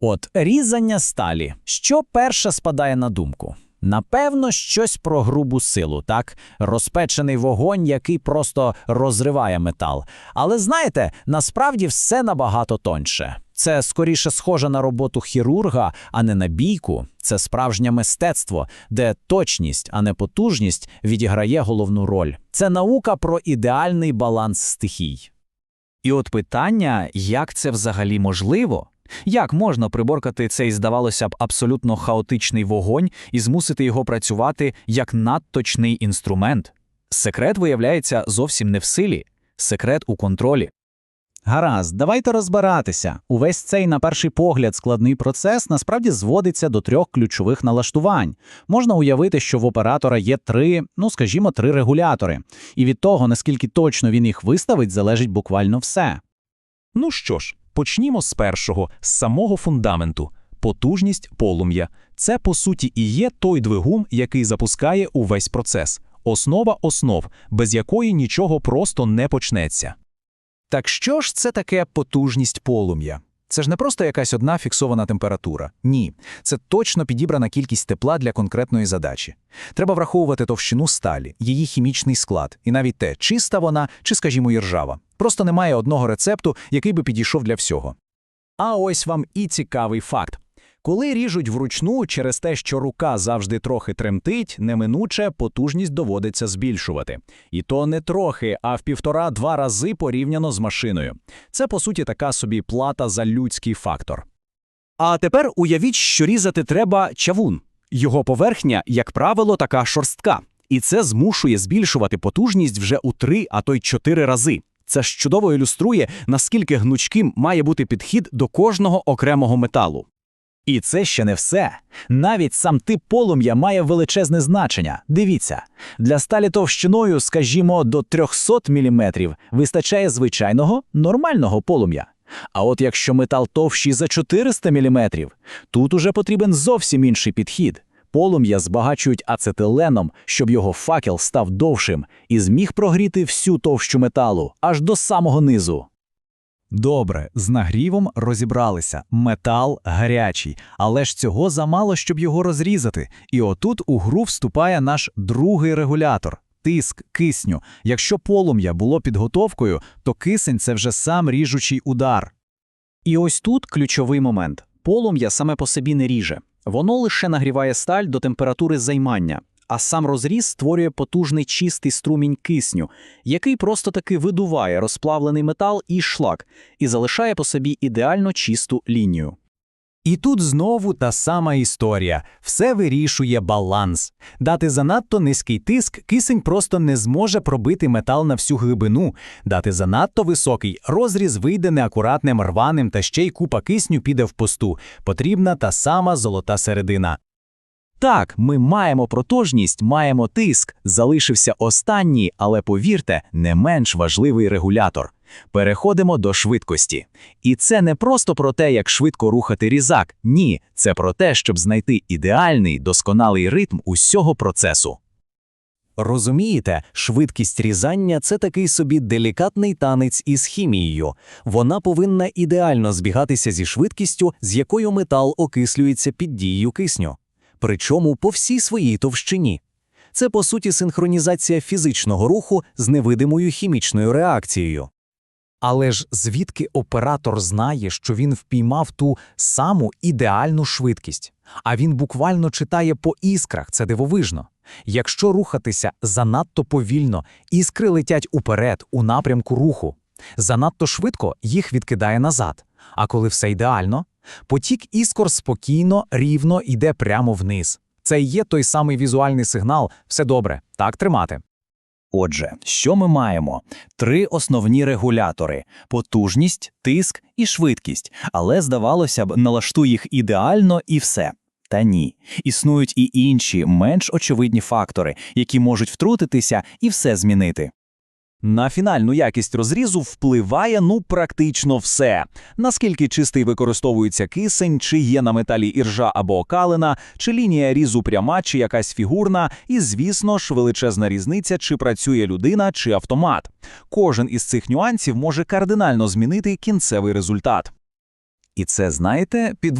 От різання сталі. Що перше спадає на думку? Напевно, щось про грубу силу, так? Розпечений вогонь, який просто розриває метал. Але знаєте, насправді все набагато тоньше. Це скоріше схоже на роботу хірурга, а не на бійку. Це справжнє мистецтво, де точність, а не потужність відіграє головну роль. Це наука про ідеальний баланс стихій. І от питання, як це взагалі можливо? Як можна приборкати цей, здавалося б, абсолютно хаотичний вогонь і змусити його працювати як надточний інструмент? Секрет виявляється зовсім не в силі, секрет у контролі. Гаразд, давайте розбиратися. Увесь цей, на перший погляд, складний процес насправді зводиться до трьох ключових налаштувань. Можна уявити, що в оператора є три, ну скажімо, три регулятори, і від того, наскільки точно він їх виставить, залежить буквально все. Ну що ж, почнімо з першого, з самого фундаменту. Потужність полум'я. Це, по суті, і є той двигун, який запускає увесь процес. Основа основ, без якої нічого просто не почнеться. Так що ж це таке потужність полум'я? Це ж не просто якась одна фіксована температура. Ні, це точно підібрана кількість тепла для конкретної задачі. Треба враховувати товщину сталі, її хімічний склад, і навіть те, чиста вона чи, скажімо, іржава. Просто немає одного рецепту, який би підійшов для всього. А ось вам і цікавий факт. Коли ріжуть вручну через те, що рука завжди трохи тремтить, неминуче потужність доводиться збільшувати. І то не трохи, а в півтора-два рази порівняно з машиною. Це, по суті, така собі плата за людський фактор. А тепер уявіть, що різати треба чавун. Його поверхня, як правило, така шорстка, і це змушує збільшувати потужність вже у три, а то й чотири рази. Це ж чудово ілюструє, наскільки гнучким має бути підхід до кожного окремого металу. І це ще не все. Навіть сам тип полум'я має величезне значення. Дивіться, для сталі товщиною, скажімо, до 300 мм вистачає звичайного нормального полум'я. А от якщо метал товщий за 400 мм, тут уже потрібен зовсім інший підхід. Полум'я збагачують ацетиленом, щоб його факел став довшим і зміг прогріти всю товщу металу аж до самого низу. Добре, з нагрівом розібралися. Метал гарячий, але ж цього замало, щоб його розрізати. І отут у гру вступає наш другий регулятор тиск кисню. Якщо полум'я було підготовкою, то кисень це вже сам ріжучий удар. І ось тут ключовий момент. Полум'я саме по собі не ріже. Воно лише нагріває сталь до температури займання, а сам розріз створює потужний чистий струмінь кисню, який просто таки видуває розплавлений метал і шлак і залишає по собі ідеально чисту лінію. І тут знову та сама історія. Все вирішує баланс. Дати занадто низький тиск, кисень просто не зможе пробити метал на всю глибину. Дати занадто високий, розріз вийде неакуратним, рваним та ще й купа кисню піде в посту. Потрібна та сама золота середина. Так, ми маємо протожність, маємо тиск. Залишився останній, але повірте, не менш важливий регулятор. Переходимо до швидкості. І це не просто про те, як швидко рухати різак. Ні, це про те, щоб знайти ідеальний, досконалий ритм усього процесу. Розумієте, швидкість різання це такий собі делікатний танець із хімією. Вона повинна ідеально збігатися зі швидкістю, з якою метал окислюється під дією кисню. Причому по всій своїй товщині. Це, по суті, синхронізація фізичного руху з невидимою хімічною реакцією. Але ж звідки оператор знає, що він впіймав ту саму ідеальну швидкість? А він буквально читає по іскрах, це дивовижно. Якщо рухатися занадто повільно, іскри летять уперед, у напрямку руху. Занадто швидко їх відкидає назад. А коли все ідеально, потік іскор спокійно, рівно йде прямо вниз. Це і є той самий візуальний сигнал все добре, так тримати. Отже, що ми маємо? Три основні регулятори: потужність, тиск і швидкість. Але, здавалося б, налаштуй їх ідеально і все. Та ні, існують і інші, менш очевидні фактори, які можуть втрутитися і все змінити. На фінальну якість розрізу впливає ну практично все. Наскільки чистий використовується кисень, чи є на металі іржа або окалина, чи лінія різу пряма, чи якась фігурна, і, звісно ж, величезна різниця, чи працює людина, чи автомат. Кожен із цих нюансів може кардинально змінити кінцевий результат. І це, знаєте, під